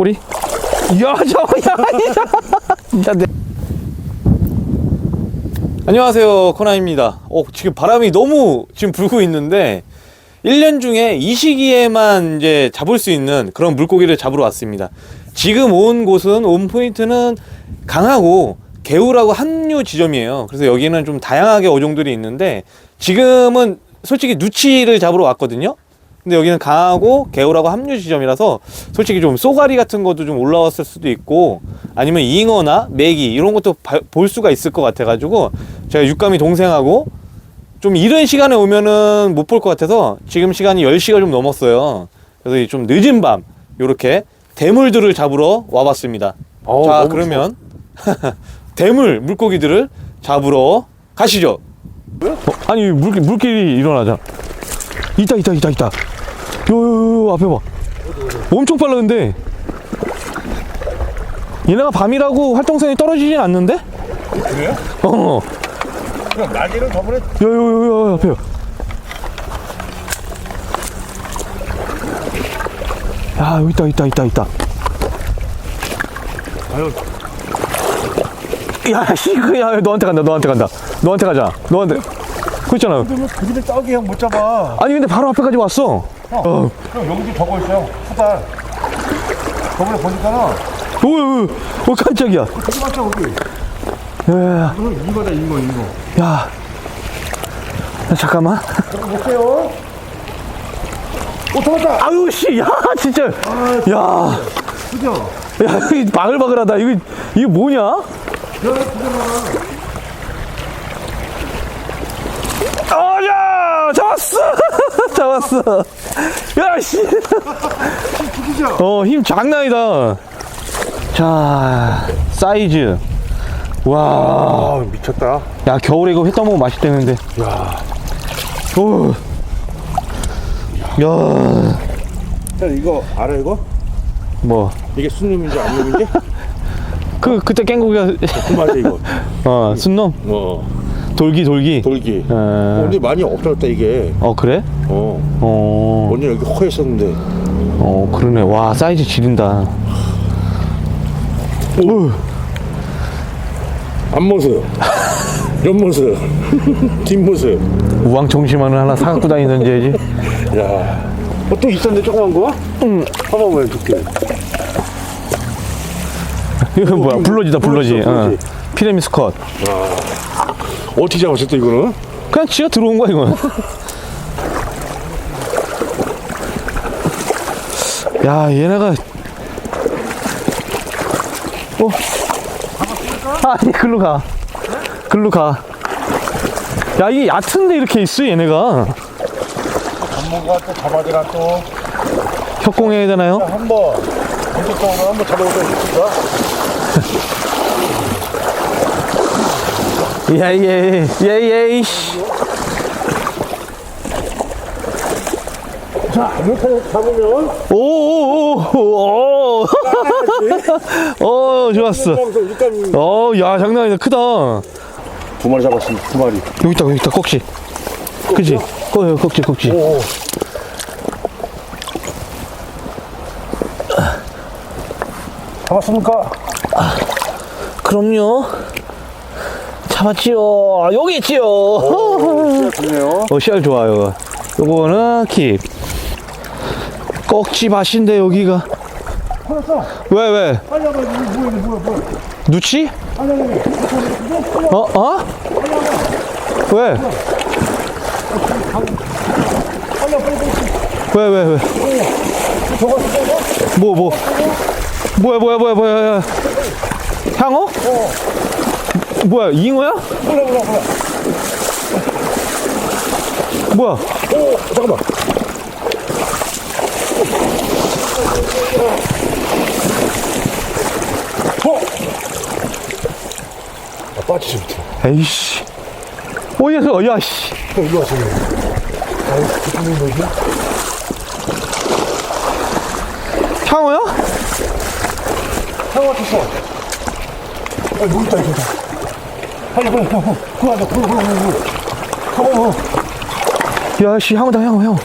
꼬리? 야, 저, 야, 진짜 내. 안녕하세요, 코나입니다. 어, 지금 바람이 너무 지금 불고 있는데, 1년 중에 이 시기에만 이제 잡을 수 있는 그런 물고기를 잡으러 왔습니다. 지금 온 곳은, 온 포인트는 강하고 개울하고 합류 지점이에요. 그래서 여기는 좀 다양하게 어종들이 있는데, 지금은 솔직히 누치를 잡으러 왔거든요. 근데 여기는 강하고 개울하고 합류 지점이라서 솔직히 좀 쏘가리 같은 것도 좀 올라왔을 수도 있고 아니면 잉어나 메기 이런 것도 바- 볼 수가 있을 것 같아가지고 제가 육감이 동생하고 좀 이른 시간에 오면은 못 볼 것 같아서 지금 시간이 10시가 좀 넘었어요. 그래서 이좀 늦은 밤 요렇게 대물들을 잡으러 와봤습니다. 어우, 자 그러면 대물 물고기들을 잡으러 가시죠. 어, 아니 물, 물길이 일어나자. 있다 있다 있다 있다. 요요요 앞에 봐. 엄청 빨라 근데. 얘네가 밤이라고 활동성이 떨어지진 않는데? 그래요? 어. 그럼 날개는 저번에 요요요 앞에. 야 여기 있다 있다 있다 있다. 아유 야, 씨, 그, 야, 너한테 간다, 너한테 간다. 너한테 가자. 너한테. 그 있잖아. 그러면 그집에 떡이 형못 잡아 아니, 근데 바로 앞에까지 왔어. 어, 형 여기도 저거 있어요 후달 저번에 보니까는 오, 오, 오, 깜짝이야. 되게 많죠 거기 야, 야, 그럼 이거다 이거 이거 야. 야, 잠깐만. 저거 볼게요 오 잡았다 아유, 씨, 야, 진짜. 야, 그죠? 야, 이 바글바글하다. 이거, 이게 뭐냐? 아, 야, 잡았어. 잡았어. 야, 씨. 어, 힘 장난이다. 자, 사이즈. 와, 아 미쳤다 야, 겨울에 이거 회 떠먹으면 맛있겠는데. 야 오. 야, 형 이거 알아 이거? 뭐. 이게 순놈인지 안놈인지? 그, 그때 깽고기가, 그 맞아 이거 어, 순놈? 어 돌기, 돌기. 돌기 어, 어, 근데 많이 없어졌다 이게 어, 그래? 어 어, 언니 여기 허했었는데 어, 그러네. 와, 사이즈 지린다. 오, 앞모습 옆모습 뒷모습 우왕청심환을 하나 사갖고 다니던지 해야지. 야, 어, 또 있었는데 조그만 거? 응. 한번 왜 두께? 이거 뭐야? 블러지다, 블러지. 블러지, 어. 블러지. 피레미스 컷. 어떻게 잡았어 또 이거는? 그냥 지가 들어온 거야, 이건. 야, 얘네가. 어? 아니, 글로 가. 글로 가. 야, 이게 얕은데 이렇게 있어, 얘네가. 전문가 또 잡아주라 또. 협공해야 되나요? 한번 본격적으로 한번 잡아보자 싶습니다. 예, 예, 예, 예, 이씨. 자, 이렇게 잡으면 오, 오, 오, 오. 어, 좋았어. 방송 일단 어, 야, 장난 아니다. 크다. 두 마리 잡았습니다. 두 마리. 여기 있다, 여기 있다, 꼭지. 그지? 어, 꼭지, 꼭지. 오. 잡았습니까? 그럼요. 잡았지요. 여기 있지요. 오, 좋네요. 어, 씨알 좋아요. 요거는 킵. 꼭지 맛인데, 여기가. 걸었어. 왜, 왜? 빨리 와봐. 이거 뭐야, 이거 뭐야, 뭐야. 누치? 아니, 아니. 어, 어? 왜? 빨리 와, 빨리 와. 왜, 왜, 왜? 저거, 저거. 뭐, 뭐. 뭐야, 뭐야, 뭐야, 뭐야. 향어? 뭐야, 잉어야? 몰라, 몰라, 몰라. 뭐야? 오, 잠깐만. 어? 아, 빠지지 못해. 에이씨. 어, 얘, 야, 씨. 형, 이리 와서. 아유, 그쪽에 뭐지? 향어야? 형 왔었어. 아, 뭐 있다, 이거. 빨리, 빨리, 형, 형. 그거 하자, 그거, 그거, 그거. 어, 어. 야, 씨, 향어다, 향어, 향어.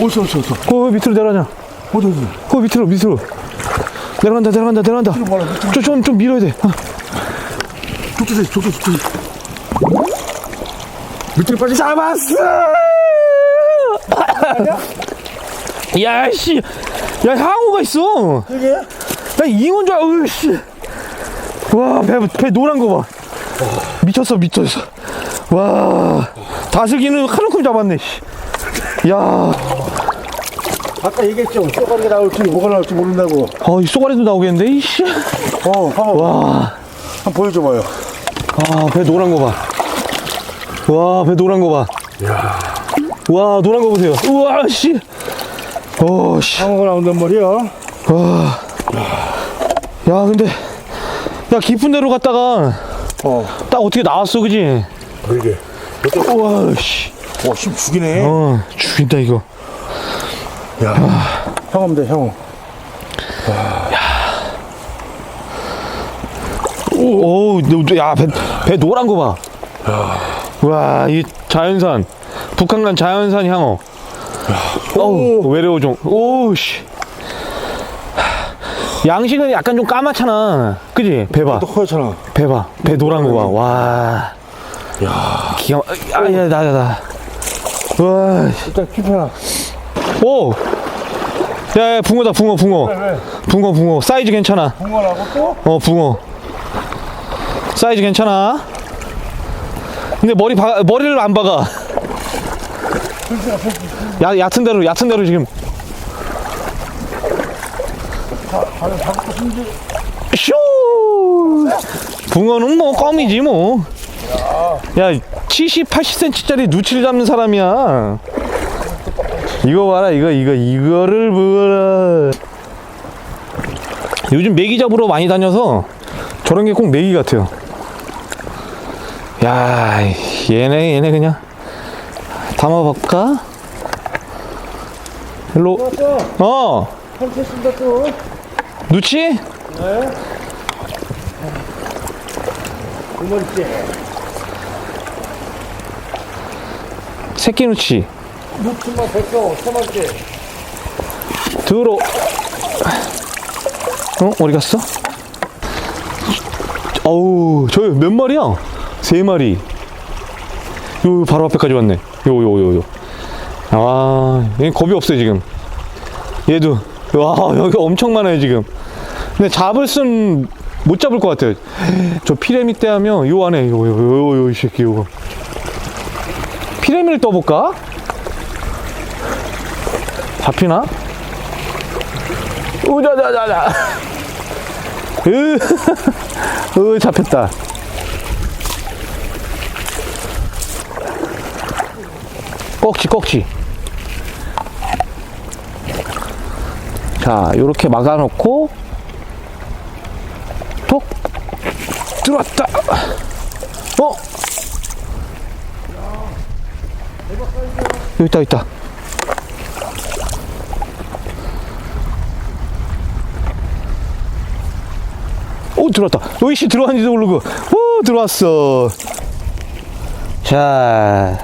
어디서, 어디서, 어디서. 그 밑으로 내려가자. 어디, 어디. 그 밑으로, 밑으로. 내려간다, 내려간다, 내려간다. 좀, 좀, 좀 밀어야 돼. 아, 쫓기세, 쫓기, 쫓기. 밑으로 빠지. 잡았어! 야, 씨. 야, 향어가 있어. 이게? 나 잉어인 줄 알고, 씨. 와, 배, 배 노란 거 봐. 미쳤어, 미쳤어. 와, 다슬기는 카누큼 잡았네, 씨. 야, 아까 얘기했죠. 쏘가리가 나올지 뭐가 나올지 모른다고. 어, 이 쏘가리도 나오겠는데, 이씨. 어, 봐봐. 와, 한번 보여줘봐요. 아, 배 노란 거 봐. 와, 배 노란 거 봐. 와, 노란 거 보세요. 우와, 씨. 어, 씨. 상어가 나온단 말이야. 야, 근데, 야, 깊은 데로 갔다가, 어, 딱 어떻게 나왔어, 그지? 그러게. 우와, 씨. 와, 힘 죽이네. 어, 죽인다, 이거. 야, 형어인데, 형어. 오, 너, 야, 배, 배 노란 거 봐. 와, 이 자연산. 북한간 자연산 향어. 어우, 외래어종. 오, 씨. 양식은 약간 좀 까맣잖아. 그지? 배 봐. 또 허옇잖아. 배 봐. 배 노란 거 봐. 와. 야, 기가, 막- 아, 야, 나, 나, 나. 와, 씨. 일단 킵해놔. 오! 야, 야, 붕어다, 붕어, 붕어. 왜? 붕어, 붕어. 사이즈 괜찮아. 붕어라고 또? 어, 붕어. 사이즈 괜찮아. 근데 머리 바, 머리를 안 박아. 야, 얕은 대로, 얕은 대로 지금. 쇼! 붕어는 뭐 껌이지 뭐. 야, 70, 80cm짜리 누치를 잡는 사람이야. 이거 봐라, 이거, 이거, 이거를 보라. 요즘 메기 잡으러 많이 다녀서 저런 게 꼭 메기 같아요. 야, 얘네, 얘네 그냥 담아볼까? 일로. 어, 펼쳤습니다, 또. 누치? 네. 두 번째. 새끼 누치. 묵침만 됐어. 세 번째. 들어. 어? 어디 갔어? 어우, 저 몇 마리야? 세 마리. 요, 바로 앞에까지 왔네. 요, 요, 요, 요. 아, 얘 겁이 없어요, 지금. 얘도. 와, 여기 엄청 많아요, 지금. 근데 잡을 순 못 잡을 것 같아요. 저 피레미 때 하면 요 안에, 요, 요, 요, 요, 이 새끼, 요거. 피레미를 떠볼까? 잡히나? 우자자자자. 으, 으, 잡혔다. 꺽지, 꺽지. 자, 요렇게 막아놓고, 들어왔다! 어? 여기 있다, 있다. 오 들어왔다 오이씨 들어왔는지도 모르고 오 들어왔어 자이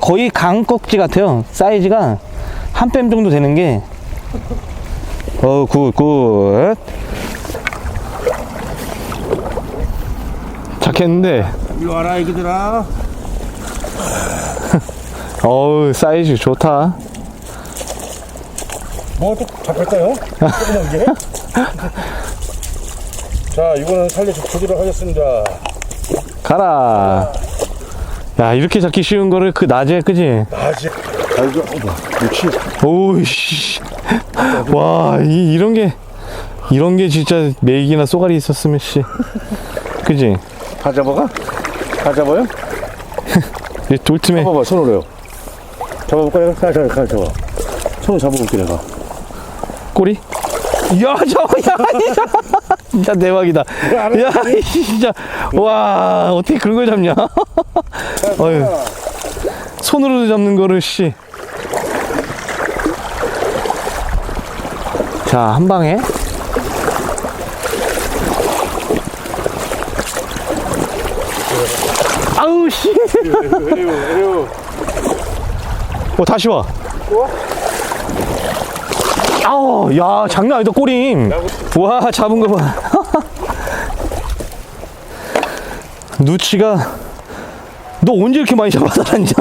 거의 강꺽지 같아요 사이즈가 한 뺨 정도 되는 게 어우 굿굿 착했는데 이리 와라, 애기들아. 어우 사이즈 좋다 뭐또 잡혔어요? 조그만 게? 자, 이거는 살려서 보도록 하겠습니다. 가라 야 이렇게 잡기 쉬운 거를 그 낮에 그지 아직. 아, 이거, 어, 뭐, 그렇지. 오이씨. 와, 이, 이런 게, 이런 게 진짜 메기나 쏘가리 있었으면, 씨. 그지? 다 잡아가? 다 잡아요? 이 돌틈에, 잡아봐, 손으로요. 잡아볼까, 내가? 자, 자, 자, 잡아. 손으로 잡아볼게, 내가. 꼬리? 야, 저거, 야, 야. 진짜 대박이다. 야, 이 진짜. 와, 어떻게 그런 걸 잡냐? 어휴, 손으로 잡는 거를, 씨. 자, 한 방에. 아우, 씨. 어, 다시 와. 또? 아우, 야, 장난 아니다, 꼬림. 와, 잡은 거 봐. 누치가, 너 언제 이렇게 많이 잡아다녔냐?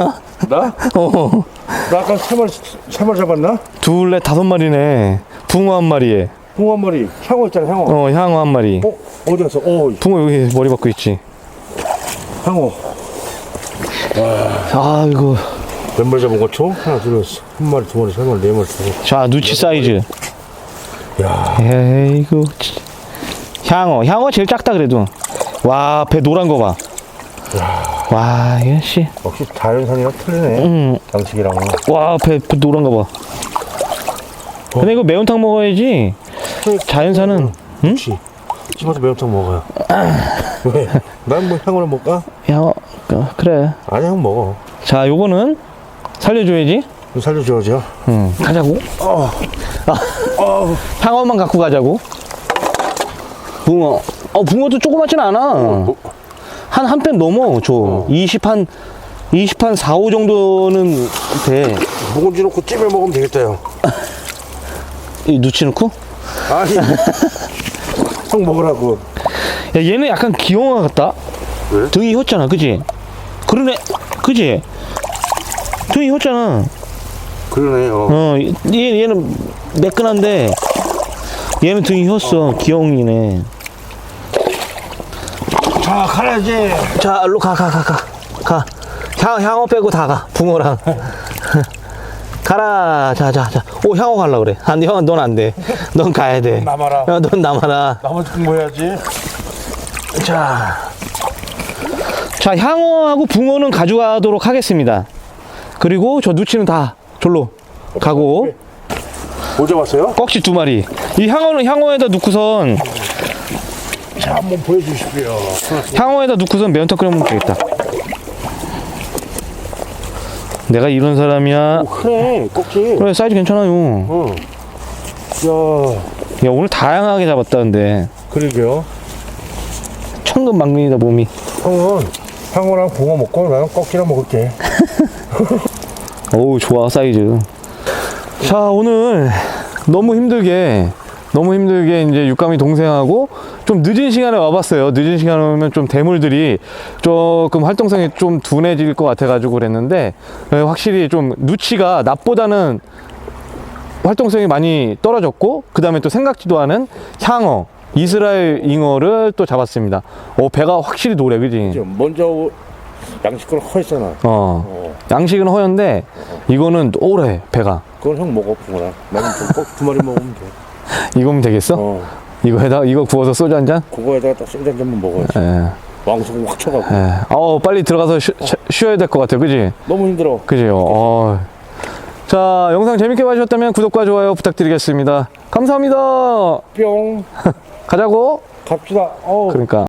나? 어, 나 아까 세 마리, 세 마리 잡았나? 둘, 넷, 다섯 마리네. 붕어 한 마리에, 붕어 한 마리. 향어 있잖아, 향어. 어, 향어 한 마리. 어? 어디 갔어? 어, 붕어 여기 머리 박고 있지. 향어. 아, 이거. 몇 마리 잡은 거죠? 하나, 둘, 셋. 한 마리, 두 마리, 세 마리, 네 마리, 다섯 마리. 자, 누치 사이즈. 야 에이구. 치. 향어, 향어 제일 작다 그래도. 와, 배 노란 거 봐. 와, 이거 씨. 역시 자연산이랑 틀리네. 음, 양식이랑은. 와, 배, 배 노란 거 봐. 근데 이거 매운탕 먹어야지. 자연산은 그렇지. 집에서 매운탕 먹어요. 왜? 난뭐 향어를 먹을까? 향어. 어, 그래. 아니, 향 먹어. 자, 요거는 살려줘야지. 좀 살려줘야죠. 응, 가자고. 어. 어. 향어만 갖고 가자고. 붕어. 어, 붕어도 조그맣진 않아. 한, 한 편 넘어, 저. 20, 한, 20, 한 4, 5 정도는 돼. 묵은지 넣고 찜해 먹으면 되겠다요. 이 누치 넣고? 아니. 형 먹으라고. 야, 얘는 약간 귀여워 같다. 왜? 등이 혓잖아, 그지? 그러네, 그지? 등이 혓잖아. 그러네, 어. 어, 얘, 얘는 매끈한데, 얘는 등이 혓어. 귀여운이네. 자, 가야지. 자, 일로 가, 가, 가, 가. 가. 향, 향어 빼고 다 가. 붕어랑. 가라. 자, 자, 자. 오, 향어 갈라 그래. 안 돼, 형아, 넌안 돼. 넌 가야 돼. 남아라. 야, 넌 남아라. 나머지 공부해야지. 자. 자, 향어하고 붕어는 가져가도록 하겠습니다. 그리고 저 누치는 다 졸로 가고 뭐 잡았어요? 꺽지 두 마리. 이 향어는 향어에다 넣고선 자, 한번 보여주십시오. 향어에다 넣고선 매운탕 끓여 먹으면 되겠다. 내가 이런 사람이야. 그래, 꼭지. 그래 사이즈 괜찮아요. 어. 야, 야 오늘 다양하게 잡았다는데 그러게요. 천근만근이다 몸이. 형은 향어랑 붕어 먹고 나는 꺾기랑 먹을게. 어우 좋아 사이즈. 자 오늘 너무 힘들게 너무 힘들게 이제 육감이 동생하고 좀 늦은 시간에 와봤어요. 늦은 시간에 오면 좀 대물들이 조금 활동성이 좀 둔해질 것 같아가지고 그랬는데 예, 확실히 좀 누치가 낮보다는 활동성이 많이 떨어졌고 그 다음에 또 생각지도 않은 향어 이스라엘 잉어를 또 잡았습니다. 어 배가 확실히 노래 그지? 먼저 양식을 허했잖아. 어 어. 양식은 허연데 이거는 오래 배가 그건 형 붕어랑. 나는 꼭두 마리 먹으면 돼. 이거면 되겠어? 어. 이거에다 이거 구워서 소주 한 잔? 그거에다가 딱 소주 한 잔만 먹어야지. 예. 왕성 확 쳐가고. 예. 어 빨리 들어가서 쉬, 쉬어야 될 것 같아요. 그지? 너무 힘들어. 그지요. 어. 자 영상 재밌게 봐주셨다면 구독과 좋아요 부탁드리겠습니다. 감사합니다. 뿅. 가자고. 갑시다. 어. 그러니까.